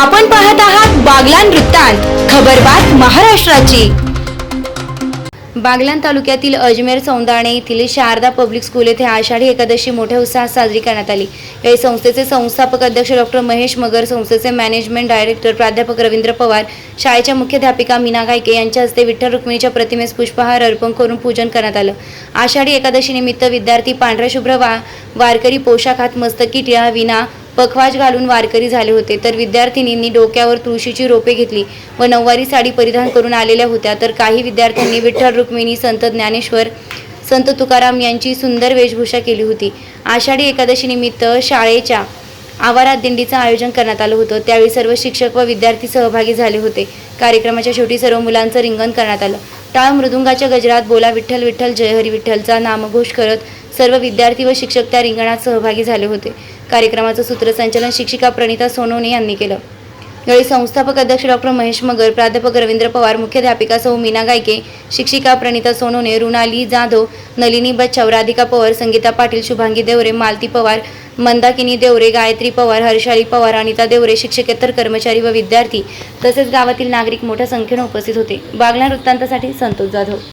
आपण पाहत आहात बागलान वृत्तांत खबरबात महाराष्ट्राची. बागलान तालुक्यातील अजमेर सौंदाणे येथील शारदा पब्लिक स्कूल येथे आषाढी एकादशी मोठ्या उत्साहात साजरी करण्यात आली. या संस्थेचे संस्थापक अध्यक्ष डॉक्टर महेश मगर संस्थेचे मॅनेजमेंट डायरेक्टर प्राध्यापक रवींद्र पवार शाळेच्या मुख्याध्यापिका मीना गायके यांच्या हस्ते विठ्ठल रुक्मिणीच्या प्रतिमेस पुष्पहार अर्पण करून पूजन करण्यात आलं. आषाढी एकादशी निमित्त विद्यार्थी पांढऱ्या शुभ्र वा वारकरी पोशाखात मस्तकी टिळा विना पखवाज घालून वारकरी झाले होते. तर विद्यार्थिनींनी डोक्यावर तुळशीची रोपे घेतली व नऊवारी साडी परिधान करून आलेल्या होत्या. तर काही विद्यार्थ्यांनी विठ्ठल रुक्मिणी संत ज्ञानेश्वर संत तुकाराम यांची सुंदर वेशभूषा केली होती. आषाढी एकादशीनिमित्त शाळेच्या आवारात दिंडीचं आयोजन करण्यात आलं होतं. त्यावेळी सर्व शिक्षक व विद्यार्थी सहभागी झाले होते. कार्यक्रमाच्या शेवटी सर्व मुलांचं रिंगण करण्यात आलं. टाळ मृदुंगाच्या गजरात बोला विठ्ठल विठ्ठल जय हरी विठ्ठलचा नामघोष करत सर्व विद्यार्थी व शिक्षक त्या रिंगणात सहभागी झाले होते. कार्यक्रमाचं सूत्रसंचालन शिक्षिका प्रणिता सोनवणे यांनी केलं. यावेळी संस्थापक अध्यक्ष डॉक्टर महेश मगर प्राध्यापक रवींद्र पवार मुख्याध्यापिका सौ मीना गायके शिक्षिका प्रणिता सोनोने रुणाली जाधव नलिनी बच्चाव राधिका पवार संगीता पाटील शुभांगी देवरे मालती पवार मंदाकिनी देवरे गायत्री पवार हर्षाली पवार अनिता देवरे शिक्षकेतर कर्मचारी व विद्यार्थी तसेच गावातील नागरिक मोठ्या संख्येने उपस्थित होते. बागला वृत्तांतासाठी संतोष जाधव.